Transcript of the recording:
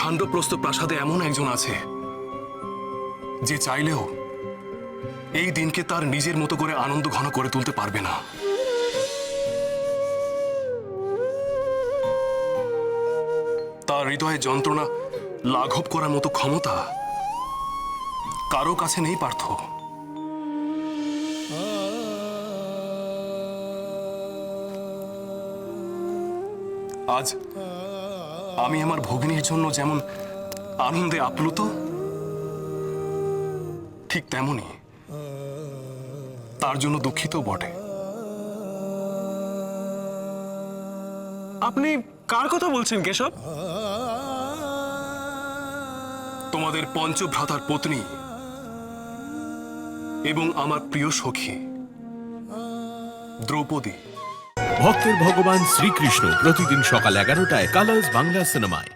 খাণ্ডপ্রস্থ প্রাসাদে এমন একজন আছে, যে চাইলেও এই দিনকে তার নিজের মতো করে আনন্দ ঘন করে তুলতে পারবে না। তার হৃদয়ে যন্ত্রণা, লাঘব করার মতো ক্ষমতা কারও কাছে নেই পার্থ। আজ আমি আমার ভগিনীর জন্য যেমন আনন্দে আপ্লুত, ঠিক তেমনি তার জন্য দুঃখিত বটে। আপনি কার কথা বলছেন, কেশব? তোমাদের পঞ্চভ্রাতার পত্নী এবং আমার প্রিয় সখী, দ্রৌপদী। ভক্তের ভগবান শ্রীকৃষ্ণ প্রতিদিন সকাল এগারোটায় কালার্স বাংলা সিনেমায়।